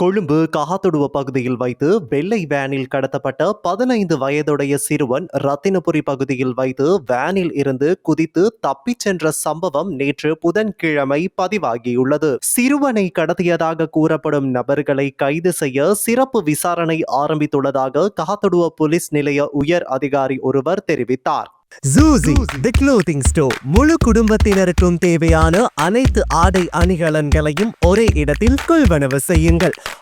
கொழும்பு காத்துடுவ பகுதியில் வைத்து வெள்ளை வேனில் கடத்தப்பட்ட பதினைந்து வயதுடைய சிறுவன் ரத்தினபுரி பகுதியில் வைத்து வேனில் இருந்து குதித்து தப்பிச் சென்ற சம்பவம் நேற்று புதன்கிழமை பதிவாகியுள்ளது. சிறுவனை கடத்தியதாக கூறப்படும் நபர்களை கைது செய்ய சிறப்பு விசாரணை ஆரம்பித்துள்ளதாக காத்துடுவ போலீஸ் நிலைய உயர் அதிகாரி ஒருவர் தெரிவித்தார். ஜூசி தி க்ளோத்திங் ஸ்டோர் முழு குடும்பத்தினருக்கும் தேவையான அனைத்து ஆடை அணிகலன்களையும் ஒரே இடத்தில் கொள்வனவு செய்யுங்கள்.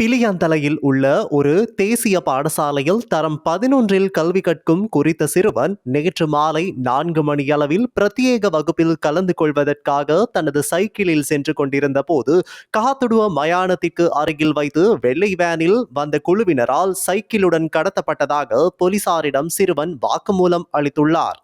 பிலியந்தலையில் உள்ள ஒரு தேசிய பாடசாலையில் தரம் பதினொன்றில் கல்வி கற்கும் குறித்த சிறுவன் நேற்று மாலை நான்கு மணியளவில் பிரத்யேக வகுப்பில் கலந்து கொள்வதற்காக தனது சைக்கிளில் சென்று கொண்டிருந்த போது காத்துடுவ மயானத்திற்கு அருகில் வைத்து வெள்ளை வேனில் வந்த குழுவினரால் சைக்கிளுடன் கடத்தப்பட்டதாக போலீசாரிடம் சிறுவன் வாக்குமூலம் அளித்துள்ளார்.